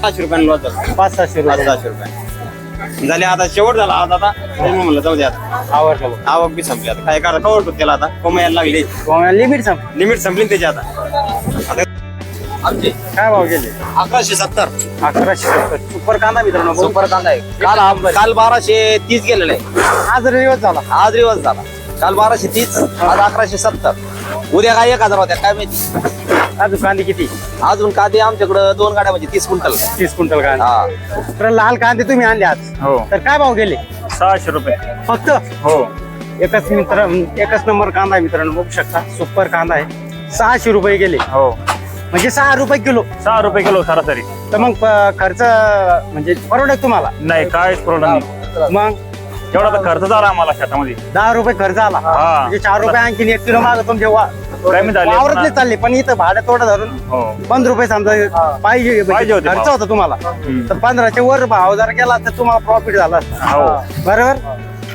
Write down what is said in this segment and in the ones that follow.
सहाशे रुपयाने लॉस झाला. पाच सहाशे पाच रुपये. सहाशे रुपये. झाले आता शेवट झाला आज आता. म्हणून म्हणलं जाऊ दे आता. आवडलं बघ. आवक बी संपली आता. काय करा कवडतो त्याला आता. कमी यायला लागली. कोणाला लिमिट सांग लिमिट संपली ना त्याची आता. आता आमची. काय भाव गेले? अकराशे सत्तर. अकराशे सत्तर. सुपर कांदा मित्रांनो बघू. सुपर कांदा आहे. काल काल बाराशे तीस गेलेला. आहे आज दिवस झाला. आज दिवस झाला. काल बाराशे तीस आज अकराशे सत्तर. उद्या काय एक हजार होत्या काय माहिती? अजून कांदे किती? अजून कांदे आमच्याकडे दोन गाड्या म्हणजे तीस क्विंटल. तीस क्विंटल कांदे. हा. तर लाल कांदे तुम्ही आणले आज. हो. तर काय भाव गेले? सहाशे रुपये. फक्त? हो. एकच मित्र एकच नंबर कांदा आहे मित्रांनो बघू शकता. सुपर कांदा आहे. सहाशे रुपये गेले. हो. म्हणजे सहा रुपये किलो. सहा रुपये किलो सरासरी. तर मग प- खर्च म्हणजे परवडत तुम्हाला? नाही काहीच प्रॉब्लेम नाही. मग? एवढा तर खर्च झाला आम्हाला शेतामध्ये. दहा रुपये खर्च आला. हा. म्हणजे चार रुपये आणखी एक किलो माग तुमचे वा- काय मी झाले वावरातले चालले पण इथं भाडं तोडं धरून हो. पंधरा रुपये समजा पाहिजे पाहिजे होते खर्च भाव. होता तुम्हाला. हम्म. तर पंधराच्या वर भाव जर गेला तर तुम्हाला प्रॉफिट झाला असता. हो. बरोबर?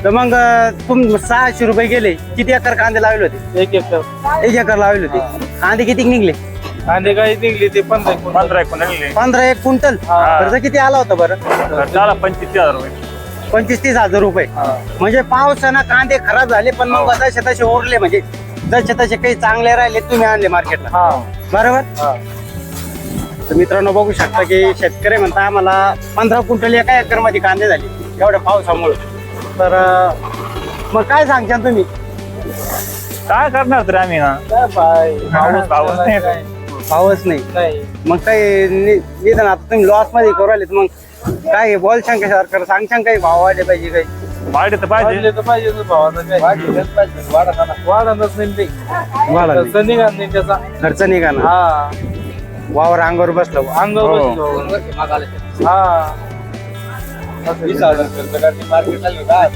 तर मग अं, तुम सहाशे रुपये गेले. किती एकर कांदे लावले होते? एक एकर. एक एकर लावले होते. कांदे किती निघले? कांदे काही निघली ते पंधरा एक क्विंटल. पंधरा एक निघले. पंधरा एक क्विंटल. हा. खर्च किती आला होता बरं? खर्च आला पंचवीस हजार रुपये. पंचवीस तीस हजार रुपये. म्हणजे पावसानं कांदे खराब झाले पण मग जसे तसे उरले म्हणजे जसे तसे काही चांगले राहिले तुम्ही आणले मार्केटला हा. बरोबर? हा. तर मित्रांनो बघू शकता की शेतकरी म्हणता आम्हाला पंधरा क्विंटल एका एकरमध्ये कांदे झाले एवढ्या पावसामुळे. तर मग काय सांगता तुम्ही? काय करणार तरी आम्ही ना? पाऊस पाऊस नाही? पावच नाही. मग काही नि- निदान आता तुम्ही लॉसमध्ये करू तर मग काय बोल सांग सरकार सांग सांग काही भाव वाढले पाहिजे काही. वाढले तर पाहिजे. वाढले तर पाहिजे ना भावाचं काय वाढतच नाही. ते. वाढा नाही. खर्च नाही त्याचा. खर्च निघा ना. हा. वावर अंगावर बसलं अंगावर हो. बसलो. हा.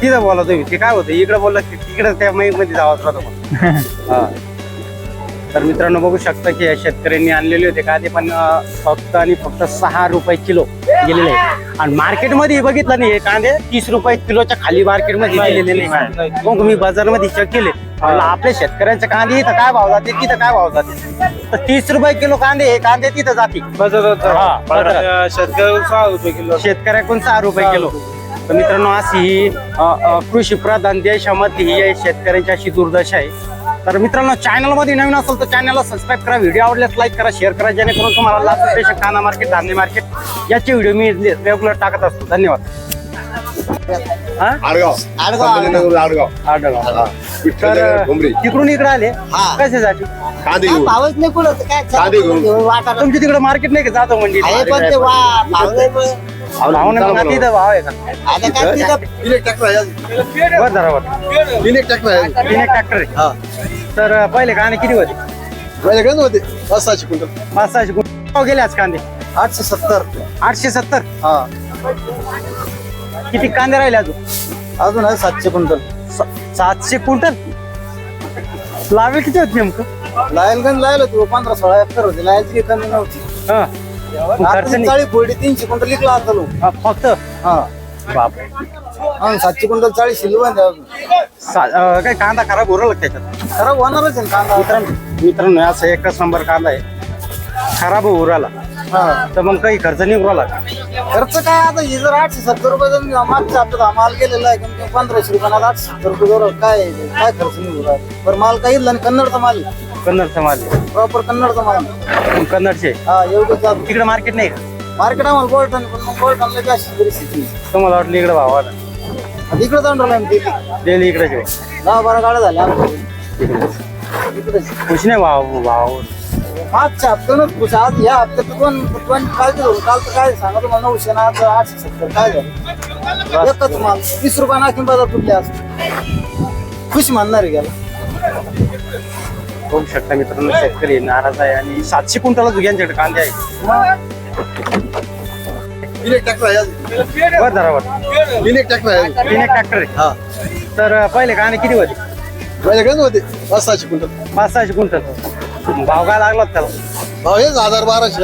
तिथं बोला तुम्ही. ते काय होतं? इकडे बोलला की तिकडे त्या माईकमध्ये जावं होतं हा. तर मित्रांनो बघू शकता की या शेतकऱ्यांनी आणलेले होते. कांदे पण अं, फक्त आणि फक्त सहा रुपये किलो गेलेले आहे आणि मार्केटमध्ये बघितलं नाही हे कांदे तीस रुपये किलोच्या खाली मार्केटमध्ये गेलेले नाही. नाही. मग मी बाजारमध्ये चेक केले. आपल्या शेतकऱ्यांचे कांदे इथं काय भाव जाते? तिथं काय भाव जाते? तर तीस रुपये किलो कांदे हे कांदे तिथं जाते. किलो. शेतकऱ्याकडून सहा रुपये किलो. तर मित्रांनो अशी ही कृषी प्रधान देशामधली ही शेतकऱ्यांची अशी दुर्दशा आहे. तर मित्रांनो चॅनलमध्ये नवीन असेल तर चॅनलला सबस्क्राईब करा. व्हिडिओ आवडल्यास लाईक करा शेअर करा जेणेकरून तुम्हाला लास्ट स्टेशन काना मार्केट धान्य मार्केट याचे व्हिडिओ मी रेग्युलर टाकत असतो. धन्यवाद? आडगाव. संभाजीनगर आडगाव. आढळगाव. विठ्ठल तर घुमरी. तिकडून इकडे आले? कशासाठी? कांदे घेऊन. पावच नाही कुठं काय कांदे घेऊन. घेऊन. वाटाणा तुमच्या तिकडे मार्केट नाही का जातो म्हणजे आहे पण ते वा पाव नाही पण. भाव नाही मग तिथं भाव आहे का? आता काय तिथं एक ट्रॅक्टर आहे बरं जरा बरं तीन एक ट्रॅक्टर आहे तीन एक ट्रॅक्टर आहे. तर पहिले कांदे किती होते? माझ्याकडे होते. पाच सहाशे क्विंटल. पाच सहाशे गुंठ भाव गेले आज कांदे? आठशे सत्तर. आठशे सत्तर? हा. किती कांदे राहिले अजून? अजून आहे सातशे क्विंटल. सा- सातशे क्विंटल? लावे किती होते नेमकं? लायल गण लायल तू पंधरा सोळा एकर होते. लायची काही कमी नव्हती हा. मग खर्च नाही. चाळीस फोडी तीनशे क्विंटल आता लोक. हा, फक्त? हा. बाप आणि सातशे क्विंटल चाळीस शिल्लक आहे अजून काय कांदा खराब उरला त्याच्यात? खराब होणारच आहे ना कांदा. मित्रांनो मित्रांनो असं एकच नंबर कांदा आहे. खराब उराला. हा. तर मग काही खर्च नाही उराला खर्च काय आता हे जर आठशे सत्तर रुपये जर मागच्या हप्त्यात माल गेलेला आहे कमी पंधराशे रुपयाला आठशे सत्तर रुपये काय काय खर्च नाही उरला. बरं माल काही कन्नडचा माल कन्नडचा माल प्रॉपर कन्नडचा माल. मग कन्नडचे? हा एवढं जात तिकडे मार्केट नाही का? मार्केट आम्हाला गोल्टन पण मग जास्त परिस्थिती तुम्हाला वाटलं इकडे भाव आला. आता इकडे जाऊन राहिलो आम्ही दिल्ली दिल्ली इकडे दहा बारा गाड्या झाल्या आमच्या. इकडेच खुश नाही भाव भाव. मागच्या हप्त्यानंच खुश आज या हप्त्यात दोन दोन धरून काल तर काय सांगा तुम्हाला नऊशे ना आज आठशे सत्तर. काय झालं? एकच माल. वीस रुपये नाखीन बाजार तुटले आज. खुश मानणार आहे गेला बघू शकता मित्रांनो शेतकरी नाराज आहे आणि सातशे क्विंटल यांच्याकडे कांदे आहे आहे बरं जरा बरं तीन एक ट्रॅक्टर आहे तीन एक ट्रॅक्टर आहे. हा. तर पहिले कांदे किती होते? माझ्याकडे होते? पाच सहाशे क्विंटल. पाच सहाशे क्विंटल. भाव काय लागला त्याला? भाव हेच हजार बाराशे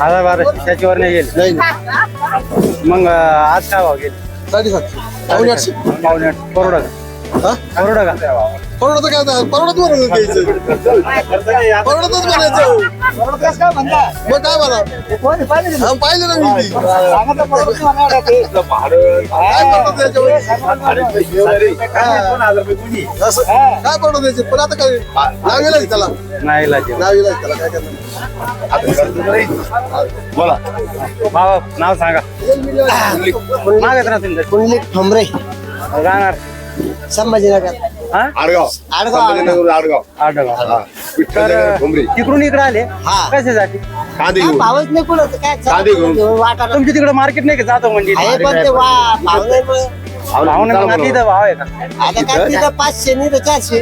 हजार बाराशे त्याच्यावर नाही गेले. मग आज काय भाव गेले? साडेसातशे. पावणे आठशे. पावणे आठ करोड. परवडा का? परवडत काय? परवडत म्हणून घ्यायचं. परवडतच म्हणायचं. मग काय मला कोणी पाहिजे हा, पाहिलं ना मी. काय परवडत याच्यावर? असं काय परवडत याचे? पण आता काय? नावीला त्याला. नाही आहे. नावीला त्याला. काय करणार? भावा नाव सांगा. मागत ना तुम्ही कुंडलिक ठोंबरे राहणार संभाजीनगर. हा? आडगाव. आडगाव. संभाजीनगर आडगाव. आढळगाव विठ्ठल तर ठोंबरे तिकडून इकडे आले? हा. कशासाठी? कांदे काय घेऊन. भावच नाही कुणाचं काय कांदे घेऊन. वाटाणा तुमच्या तिकडे मार्केट नाही का जातो म्हणजे आहे पण ते वा भाव नाही मग. भाव नाही मग आता इथं भाव आहे का? आता काय तिथं पाचशे नाही तर चारशे.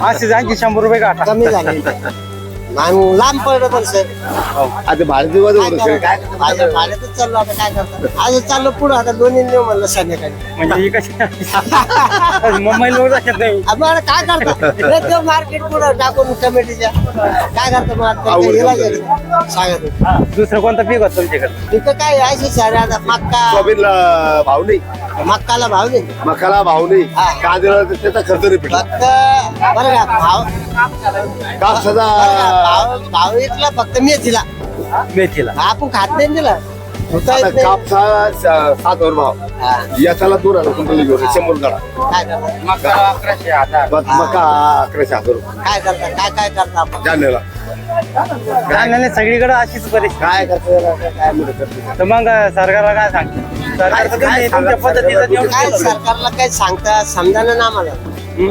असे आणखी शंभर रुपये गाठा कमी झाले. आणि लांब पडलं पण सर आता भारतीय वाद काय करणार? माझ्या भाड्यातच चाललो आता काय करतात आज चाललो पुढं आता दोन्ही नेऊ म्हणलं संध्याकाळी. म्हणजे ही कशी काय करतात मार्केट पुढं टाकून कमिटीच्या. काय करतात मग आता? आवड करतात. आहे. होते. दुसरं कोणतं पीक होतं तुमच्याकडे? तिथं काय असे सारे आता मक्का. सोयाबीनला भाव नाही. मक्काला भाव नाही मकाला भाव नाही. हा. कांद्याला तर त्याचा खर्च नाही फक्त बरं का भाव? कापसाचा भाव भाव फक्त मेथीला. मेथीला. आपण खात नाही ना तिला. धुता आता येत नाही. कापसा स- सात वर भाव. हा, याच्याला दोन हजार कुंटल घेऊन शंभर गाडा. काय करतात मका अकराशे हजार. मग मका अकराशे हजार रुपये. काय करतात काय काय करता आपण? सगळीकडे अशीच परिस्थिती. काय करतो? काय करतो? तर मग सरकारला काय सांगते? काय तुम्ही तुमच्या सांगा? पद्धतीचं निवडून काय दिलं. सरकारला काय सांगता समजाना ना आम्हाला.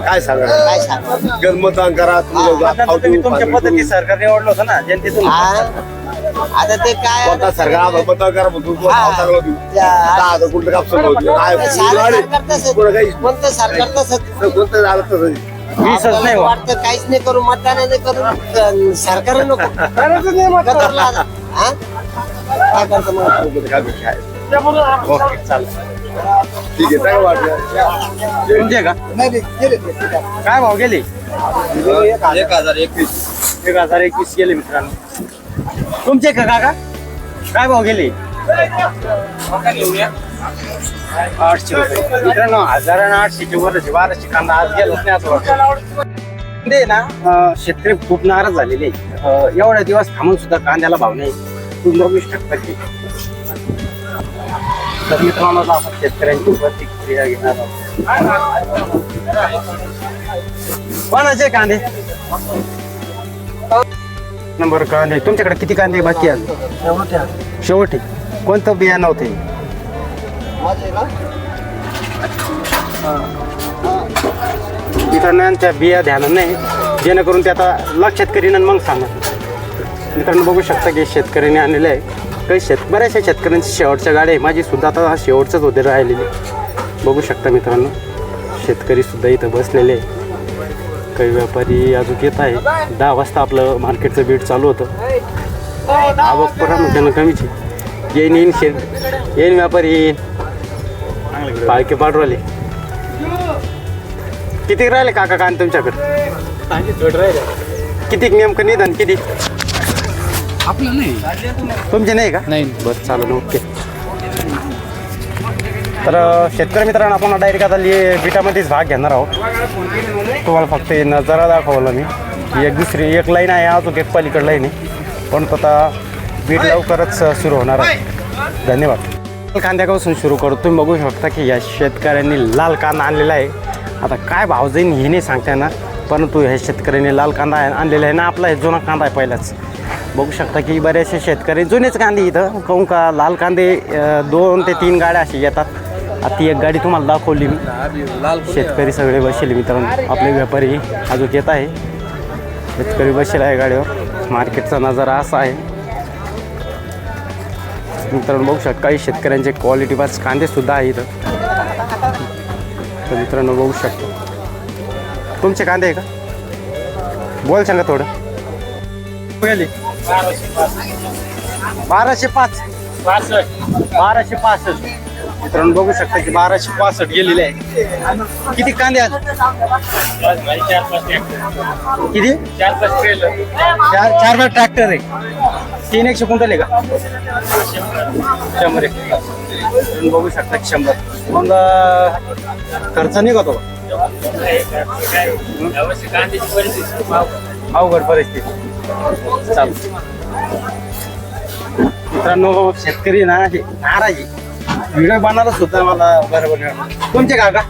काय सांगा काय सांगा गणमतदान करा तुम्ही आता तर तुम्ही तुमच्या पद्धती सरकार निवडलं होतं ना जनतेतून. हा. आता ते काय कोणता सरकार आम्हाला मतदान करा म्हणतो तो हा. भाव चांगला देऊ त्या- दहा हजार कुठलं कापसा भाव देऊ. काय सारं उन्हाळे. सरकार तसंच. कोणं काही? कोणतं सरकार तसंच? कोणतं झालं तसं? वीसच नाही आपल्याला हो. वाटतं काहीच नाही करू मतदान नाही करू. अं, सरकार नको. गदरला आता. हा? काय करतो मग? काय? काय? ओके ठीक आहे काय वाटलं तुमचे का नाही काय भाव गेले एक हजार एकवीस एक हजार एकवीस गेले मित्रांनो तुमचे का काका काय भाव गेले आठशे रुपये मित्रांनो हजार आणि आठशेचे वरचे बाराशे कांदा आज गेलो नाही असं वाटतं ते ना अं, शेतकरी खूप नाराज झालेले अं, एवढ्या दिवस थांबून सुद्धा कांद्याला भाव नाही तुम्ही बघू शकता की तर मित्रांनो आपण शेतकऱ्यांची प्रतिक्रिया घेणार आहोत. कोणाचे कांदे? नंबर कांदे. तुमच्याकडे किती कांदे बाकी आहेत? शेवटी. कोणतं बियाणं होते? मित्रांनो त्या बिया ध्यान नाही. जेणेकरून ते आता लक्षात करीन मग सांगा मित्रांनो बघू शकता की शेतकऱ्यांनी आणलेलं आहे. काही शेत बऱ्याचशा शेतकऱ्यांची शेवटच्या गाड्या आहे. माझी सुद्धा आता शेवटचंच होते राहिलेली. बघू शकता मित्रांनो शेतकरी सुद्धा इथं बसलेले आहे. काही व्यापारी अजून येत आहे. दहा वाजता आपलं मार्केटचं बीट चालू होतं. आवक प्रामुख्यानं कमीच. आहे येईन येईन शेत येईन व्यापारी येईन. पाळके पाडवाले किती राहिले काका कान तुमच्याकडे? किती नेमकं निदान किती? आपलं नाही. तुमचे नाही का? नाही. बरं चालेल ओके. तर शेतकरी मित्रांनो आपण डायरेक्ट आता लि बिटामध्येच भाग घेणार आहोत. तुम्हाला फक्त हे नजारा दाखवला मी. एक दुसरी एक लाईन आहे अजून एक पलीकड लाईन आहे. पण तो आता बीट लवकरच सुरू होणार आहे. धन्यवाद. कांद्यापासून सुरू करू. तुम्ही बघू शकता की या शेतकऱ्यांनी लाल कांदा आणलेला आहे. आता काय भाव जाईन हे नाही सांगता येणार. परंतु ह्या शेतकऱ्यांनी लाल कांदा आणलेला आहे ना आपला हे जुना कांदा आहे पहिलाच. बघू शकता की बरेचसे शेतकरी जुनेच कांदे इथं काहून का लाल कांदे दोन ते तीन गाड्या अशी येतात. ती एक गाडी तुम्हाला दाखवली मी. शेतकरी सगळे बसले मित्रांनो. आपले व्यापारी अजून येत आहे. शेतकरी बसले आहे गाडीवर. मार्केटचा नजारा असा आहे. मित्रांनो बघू शकता काही शेतकऱ्यांचे क्वालिटी पास कांदे सुद्धा आहे इथं. तर मित्रांनो बघू शकता. तुमचे कांदे आहे का? बोल सांगा थोडं. गेले बाराशे पाच. बाराशे पासष्ट. मित्रांनो बघू शकता की बाराशे पासष्ट गेलेले आहे. किती कांदे आहेत किती? चार चार बार ट्रॅक्टर आहे. तीन एकशे क्विंटल आहे का? शंभर एक. बघू शकता की शंभर. मग खर्च निघतो का? अवघड परिस्थिती. चाल. मित्रांनो शेतकरी ना हे नाराज आहे. व्हिडिओ बनायला सुद्धा मला बरोबर. तुमचे काका?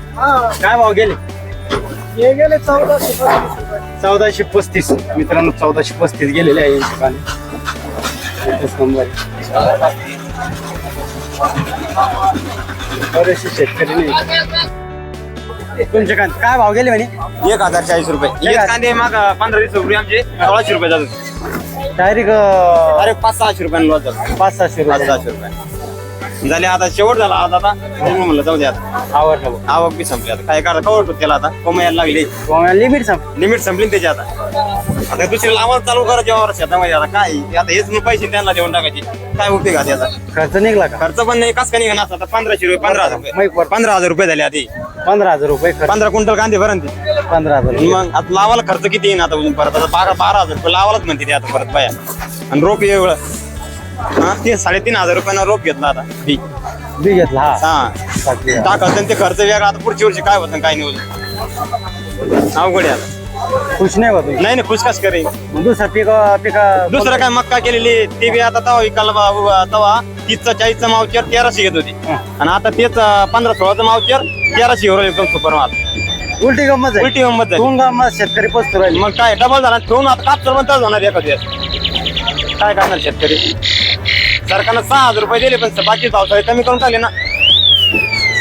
काय भाव गेले? हे गेले चौदाशे. चौदाशे पस्तीस. मित्रांनो चौदाशे पस्तीस गेलेले आहे हिशोबाने नंबर. बरेचसे शेतकरी नाही. तुमचे काय काय भाव गेले म्हणे? एक हजार चाळीस रुपये. एक कांदे माग पंधरा वीस रुपये आमचे सोळाशे रुपये जातात. डायरेक्ट अरे पाच सहाशे रुपयांना पाच सहाशे पाच रुपये सहाशे रुपये. झाले आता शेवट झाला आज आता. म्हणलं जाऊ दे आता. आवडलं बघ. आवक बी संपली आता. काय करा कवट त्याला आता. कमी यायला लागली. लिमिट सांग लिमिट संपली ना त्याची आता. आता दुसरी लावायला चालू करा जेव्हा शेतामध्ये आता. काय? आता हेच मग पैसे त्यांना देऊन टाकायचे. काय उपयोग आहे त्याचा खर्च निघला का? खर्च पण नाही. कस का निघणार? आता पंधराशे रुपये पंधरा हजार रुपये. पंधरा हजार रुपये झाले आधी. पंधरा हजार रुपये खर्च. पंधरा क्विंटल कांदे भरण ते. पंधरा हजार रुपये. मग आता लावायला खर्च किती येईन आता अजून परत? आता बारा बारा हजार रुपये लावायलाच म्हणते ते आता परत बाया. आणि रोप एवढं हा? ते साडेतीन हजार रुपयानं रोप घेतला आता. बी. बी घेतला हा. हा. बाकी आहे. टाकायचं आणि ते खर्च वेगळा. आता पुढच्या वर्षी काय होतं काय नाही होत. अवघड आहे आता. खुश नाही होत नाही नाही खुशकाश करेन? दुसरा पीक पीक दुसरं काय मक्का केलेली ते बी आता तवा विकायला बा- तवा तीसचा चाळीसचा मावचर तेराशे घेत होती. आणि आता तेच अं, पंधरा सोळाचा मावचर तेराशे एवढं एकदम सुपर माल. उलटी गंमत आहे. उलटी गंमत झाली. दोन गंमत शेतकरी पसतो राहील. मग काय डबल झाला ठेवून आता कापतर पण तसं होणार काय करणार शेतकरी? सरकारनं सहा हजार रुपये दिले पण बाकी पावसाळे कमी करून टाकले ना.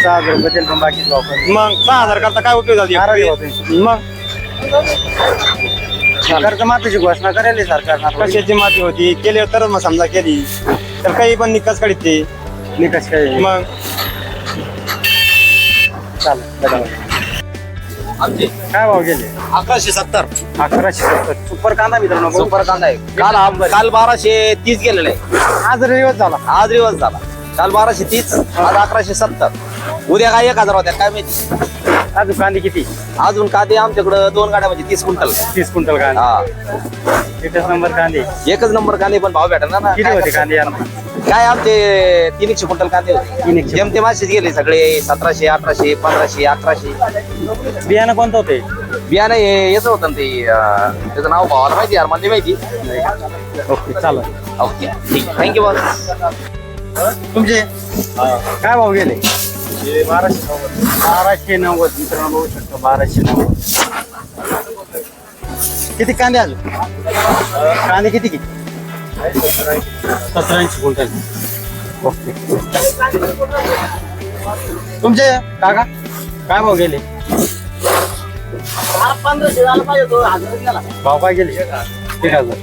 सहा हजार रुपये दिले पण बाकी वापर मग सहा हजार करता काय उपयोग नाराज झाला होते. मग? कर्ज माफीची घोषणा करेल सरकारनं कशाची माती होती? केली तर मग समजा केली. तर काही पण निकास काढते निकष काय मग? चालेल धन्यवाद. काय भाव गेले? अकराशे सत्तर. अकराशे सत्तर. सुपर कांदा मित्रांनो बघू. सुपर कांदा आहे. काल काल बाराशे तीस गेलेला. आहे आज दिवस झाला. आज दिवस झाला. काल बाराशे तीस आज अकराशे सत्तर. उद्या काय एक हजार होत्या काय माहिती? आज कांदे किती? अजून कांदे आमच्याकडं दोन गाड्या म्हणजे तीस क्विंटल. तीस क्विंटल कांदे. हा. एकच नंबर कांदे. एकच नंबर कांदे पण भाव भेटणार ना. किती काय होते करणार? कांदे यांना काय आमचे तीन एकशे क्विंटल कांदे होते. एकशे. जेमते मासेच गेले सगळे सतराशे अठराशे पंधराशे अकराशे. बियाणं कोणतं होते? बियाणं हे याचं होतं ना ते अं, त्याचं नाव भावाला माहिती यार मला नाही माहिती. ओके चालेल. ओके ठीक. थँक्यू बॉस तुमचे? काय भाव गेले? बाराशे नव्वद. मित्रांनो बघू शकतो बाराशे नव्वद. किती कांदे अजून कांदे किती किती? सतराऐंशी क्विंटल ओके. तुमचे काका? काय भाव गेले? पंधराशे झालं पाहिजे तो हजार गेला. भाव काय गेले? एक हजार.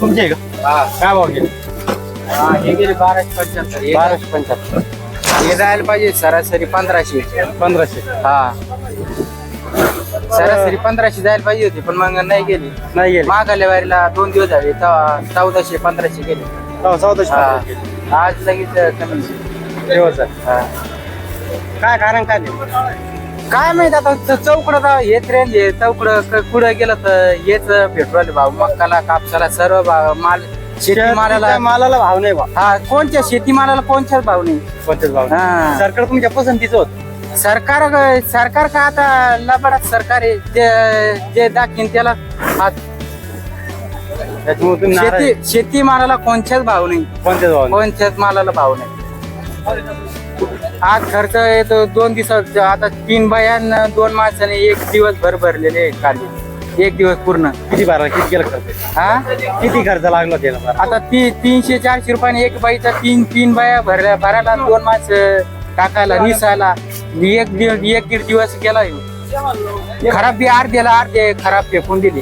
तुमचे आहे का? काय भाव गेले? हे गेले बाराशे पंच्याहत्तर बाराशे पंच्याहत्तर. हे जायला पाहिजे सरासरी पंधराशे. पंधराशे. हा. सरासरी पंधराशे जायला पाहिजे होती पण मग नाही गेली नाही गेले मागाल्या वारीला दोन दिवस झाले तेव्हा चौदाशे पंधराशे गेले हो, चौदाशे हा. आज लगेच कमी आहे. हा. काय कारण काय ते काय माहीत आता चौकडं हे ट्रेन हे चौकडं कुठं गेलं तर हेच भेटू राहिले भाऊ मक्काला कापसाला सर्व भाव माल शेतीमालाला शेतीच्या मालाला भाव नाही भाव हा कोणत्या शेतीमालाला कोणत्याच भाव नाही कोणतेच भाव नाही. हा. सरकार तुमच्या पसंतीचं होत सरकार सरकार का आता लबाडात सरकार आहे? जे जे दाखीन त्याला हात. त्याच्यामुळे तुम्ही नाराज शेती आहे. शेतीमालाला कोणत्याच भाव नाही. कोणतेच भाव नाही. कोणत्याच मालाला भाव नाही. आज खर्च येतो दोन दिवसात आता तीन बायान दोन माणसाने एक दिवस भर भरलेले आहेत कांदे. एक दिवस पूर्ण. किती भरला किती केलं खर्च? हा? किती खर्च लागला त्याला? आता ती तीनशे चारशे रुपयाने एक बाईचा तीन तीन बाया भरल्या भरायला आणि दोन माणसं टाकायला निसायला एक दीड एक दीड दिवस गेला ह्यो. खराब बी अर्ध्याला अर्धे खराब फेकून दिले.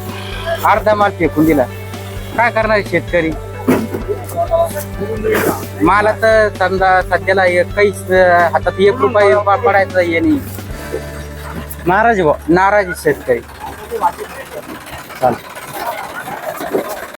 अर्धा माल फेकून दिला. काय करणार शेतकरी? मला तर समजा सध्याला एक काहीच अं, हातात एक रुपये प- पडायचं हे नाही. नाराज आहे भाऊ. नाराज आहे शेतकरी. चालतं